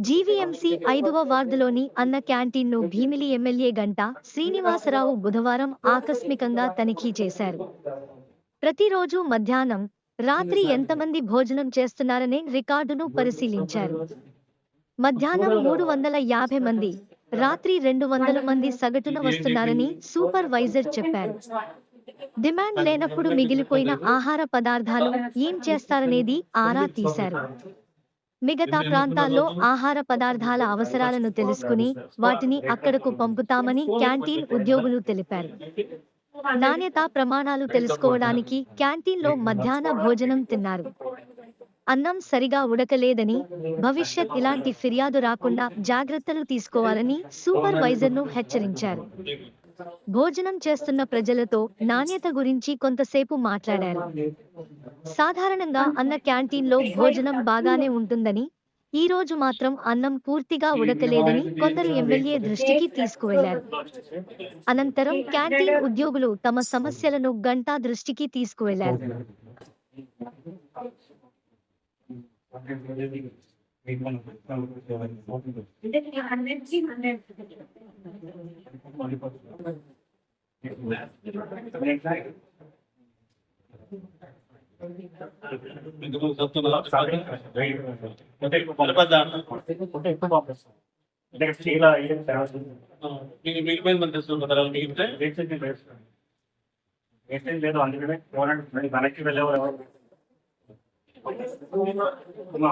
GVMC ఐదవ వార్డులోని అన్న క్యాంటీన్ను భీమిలి ఎమ్మెల్యే గంటా శ్రీనివాసరావు బుధవారం ఆకస్మికంగా తనిఖీ చేశారు. ప్రతిరోజు మధ్యాహ్నం రాత్రి ఎంతమంది భోజనం చేస్తున్నారనే రికార్డును పరిశీలించారు. మధ్యాహ్నం మూడు వందల యాభై మంది రాత్రి రెండు వందల మంది సగటున వస్తున్నారని సూపర్వైజర్ చెప్పారు. డిమాండ్ లేనప్పుడు మిగిలిపోయిన ఆహార పదార్థాలు ఏం చేస్తారనేది ఆరా తీశారు. మిగతా ప్రాంతాల్లో ఆహార పదార్థాల అవసరాలను తెలుసుకుని వాటిని అక్కడకు పంపుతామని క్యాంటీన్ ఉద్యోగులు తెలిపారు. నాణ్యత ప్రమాణాలు తెలుసుకోవడానికి క్యాంటీన్లో మధ్యాహ్న భోజనం తిన్నారు. అన్నం సరిగా ఉడకలేదని భవిష్యత్ ఇలాంటి ఫిర్యాదు రాకుండా జాగ్రత్తలు తీసుకోవాలని సూపర్వైజర్ను హెచ్చరించారు. భోజనం చేస్తున్న ప్రజలతో నాణ్యత గురించి కొంతసేపు మాట్లాడారు. సాధారణంగా అన్న క్యాంటీన్లో భోజనం బాగానే ఉంటుందని ఈ రోజు మాత్రం అన్నం పూర్తిగా ఉడకలేదని కొందరు ఎమ్మెల్యే దృష్టికి తీసుకువెళ్ళారు అనంతరం క్యాంటీన్ ఉద్యోగులు తమ సమస్యలను గంటా దృష్టికి తీసుకువెళ్ళారు మిగిలిపోయింది మన తెలుసుకుంటారా మిగిలితే వేస్టేజ్ లేదు అందుకనే చూడండి మళ్ళీ వెనక్కి వెళ్ళేవారు ఎవరు అమ్మా,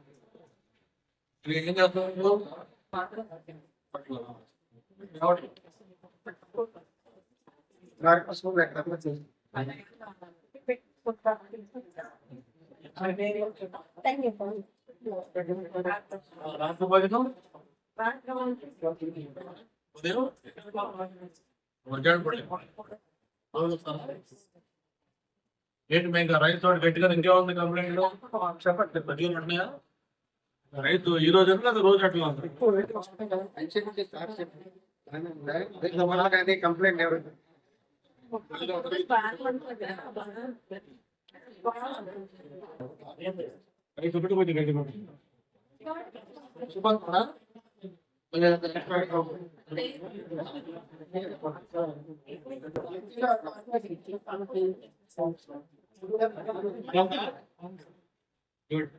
ఉదయం మధ్యాహ్నం పూట. రోజు వస్తారా? ఏంటి మేము రైతు తోటి గట్టిగా ఇంకేముంది కంప్లైంట్ చెప్పండి పదిహేను ఉంటున్నాయా రైతు ఈ రోజు లేదా రోజు అట్లా ఉంది కంప్లైంట్ ఎవరు రైతు ఒకటి కొంచెం గట్టిగా ఉంది. శుభం కూడా? Good.